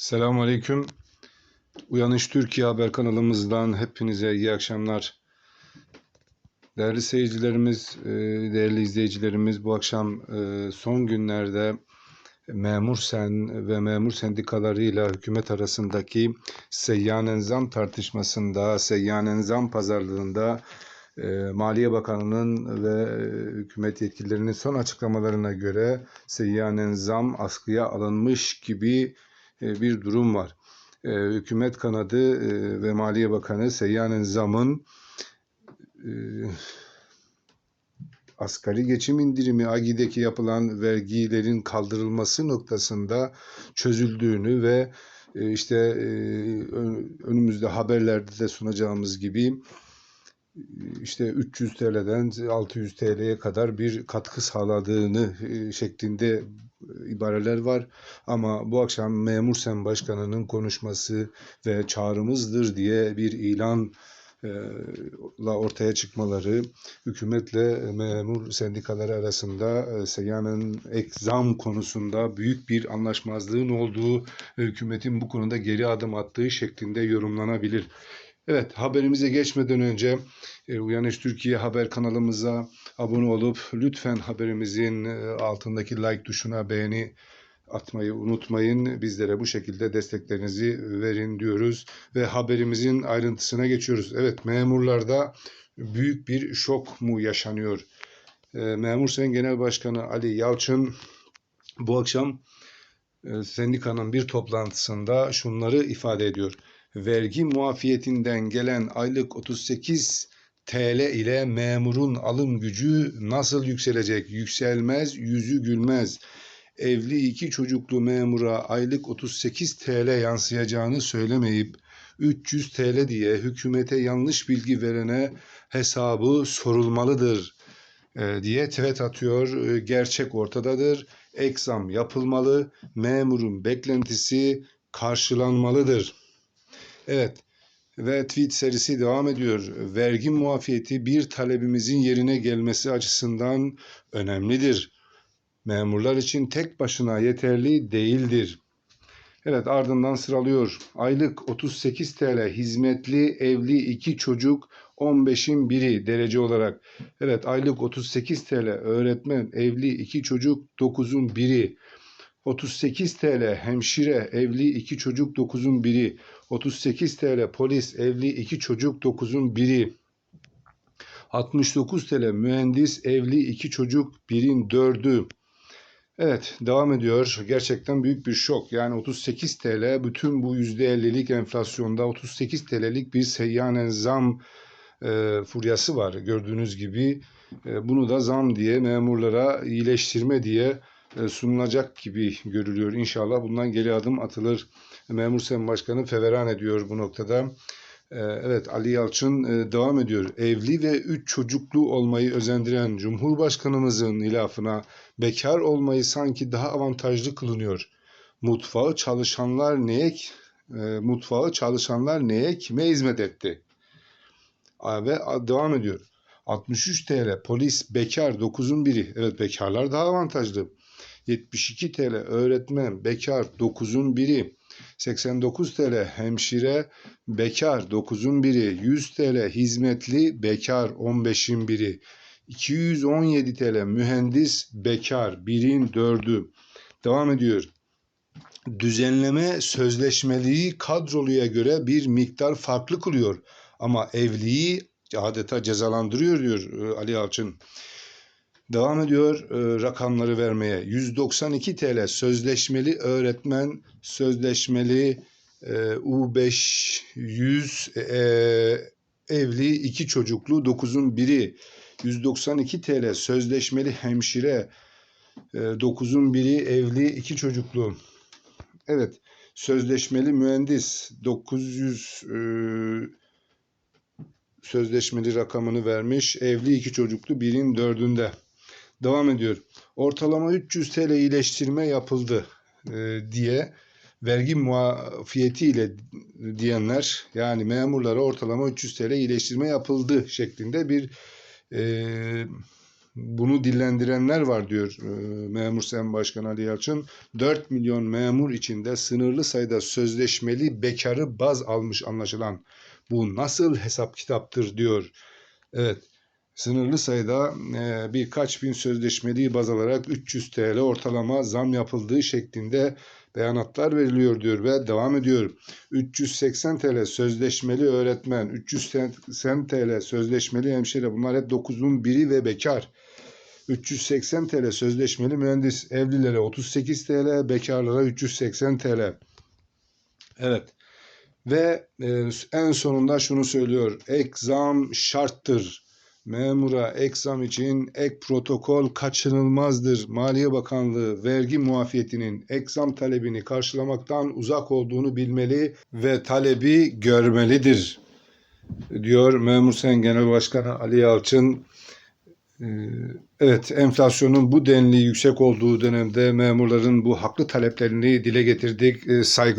Selamun Aleyküm. Uyanış Türkiye Haber kanalımızdan hepinize iyi akşamlar. Değerli seyircilerimiz, e, değerli izleyicilerimiz bu akşam e, son günlerde memur sen ve memur sendikalarıyla hükümet arasındaki seyyanen zam tartışmasında, seyyanen zam pazarlığında e, Maliye Bakanı'nın ve hükümet yetkililerinin son açıklamalarına göre seyyanen zam askıya alınmış gibi bir durum var. E, Hükümet kanadı e, ve Maliye Bakanı seyyanen zamın e, asgari geçim indirimi AGİ'deki yapılan vergilerin kaldırılması noktasında çözüldüğünü ve e, işte e, ön- önümüzde haberlerde de sunacağımız gibi e, işte 300 TL'den 600 TL'ye kadar bir katkı sağladığını e, şeklinde e, ibareler var. Ama bu akşam Memur Sen Başkanı'nın konuşması ve çağrımızdır diye bir ilan e, la ortaya çıkmaları hükümetle memur sendikaları arasında e, seyyanen ek zam konusunda büyük bir anlaşmazlığın olduğu hükümetin bu konuda geri adım attığı şeklinde yorumlanabilir. Evet haberimize geçmeden önce e, Uyanış Türkiye haber kanalımıza abone olup lütfen haberimizin e, altındaki like tuşuna beğeni atmayı unutmayın. Bizlere bu şekilde desteklerinizi verin diyoruz ve haberimizin ayrıntısına geçiyoruz. Evet memurlarda büyük bir şok mu yaşanıyor? E, Memur Sen Genel Başkanı Ali Yalçın bu akşam sendikanın bir toplantısında şunları ifade ediyor. Vergi muafiyetinden gelen aylık 38 TL ile memurun alım gücü nasıl yükselecek? Yükselmez, yüzü gülmez. Evli iki çocuklu memura aylık 38 TL yansıyacağını söylemeyip 300 TL diye hükümete yanlış bilgi verene hesabı sorulmalıdır e, diye tweet atıyor. E, Gerçek ortadadır. Eksam yapılmalı. Memurun beklentisi karşılanmalıdır. Evet ve tweet serisi devam ediyor. Vergi muafiyeti bir talebimizin yerine gelmesi açısından önemlidir. Memurlar için tek başına yeterli değildir. Evet ardından sıralıyor. Aylık 38 TL hizmetli evli iki çocuk 15'in biri derece olarak. Evet aylık 38 TL öğretmen evli iki çocuk 9'un biri. 38 TL hemşire evli iki çocuk 9'un biri. 38 TL polis evli iki çocuk 9'un biri. 69 TL mühendis evli iki çocuk birin dördü. Evet devam ediyor. Gerçekten büyük bir şok. Yani 38 TL bütün bu %50'lik enflasyonda 38 TL'lik bir seyyanen zam e, furyası var. Gördüğünüz gibi e, bunu da zam diye memurlara iyileştirme diye sunulacak gibi görülüyor. İnşallah bundan geri adım atılır. Memur Sen Başkanı feveran ediyor bu noktada. Ee, Evet Ali Yalçın e, devam ediyor. Evli ve üç çocuklu olmayı özendiren Cumhurbaşkanımızın ilafına bekar olmayı sanki daha avantajlı kılınıyor. Mutfağı çalışanlar neye e, mutfağı çalışanlar neye kime hizmet etti? Ve devam ediyor. 63 TL polis bekar 9'un biri. Evet bekarlar daha avantajlı. 72 TL öğretmen bekar 9'un biri. 89 TL hemşire bekar 9'un biri, 100 TL hizmetli bekar 15'in biri, 217 TL mühendis bekar 1'in 4'ü. Devam ediyor. Düzenleme sözleşmeliği kadroluya göre bir miktar farklı kılıyor. Ama evliliği adeta cezalandırıyor diyor e, Ali Yalçın. Devam ediyor e, rakamları vermeye. 192 TL sözleşmeli öğretmen, sözleşmeli e, U5 100 e, evli iki çocuklu 9'un biri. 192 TL sözleşmeli hemşire e, 9'un biri evli iki çocuklu. Evet sözleşmeli mühendis 900 e, sözleşmeli rakamını vermiş. Evli iki çocuklu birin dördünde. Devam ediyor. Ortalama 300 TL iyileştirme yapıldı e, diye vergi muafiyetiyle diyenler yani memurlara ortalama 300 TL iyileştirme yapıldı şeklinde bir e, bunu dillendirenler var diyor e, Memur Sen Başkan Ali Yalçın. 4 milyon memur içinde sınırlı sayıda sözleşmeli bekarı baz almış anlaşılan. Bu nasıl hesap kitaptır diyor. Evet. Sınırlı sayıda e, birkaç bin sözleşmeliyi baz alarak 300 TL ortalama zam yapıldığı şeklinde beyanatlar veriliyor diyor ve devam ediyor. 380 TL sözleşmeli öğretmen, 380 TL sözleşmeli hemşire bunlar hep 9'un biri ve bekar. 380 TL sözleşmeli mühendis evlilere 38 TL, bekarlara 380 TL. Evet. Ve e, en sonunda şunu söylüyor. Ek zam şarttır. Memura ek zam için ek protokol kaçınılmazdır. Maliye Bakanlığı vergi muafiyetinin ek zam talebini karşılamaktan uzak olduğunu bilmeli ve talebi görmelidir. Diyor Memur Sen Genel Başkanı Ali Yalçın. Ee, Evet, enflasyonun bu denli yüksek olduğu dönemde memurların bu haklı taleplerini dile getirdik. Ee, Saygı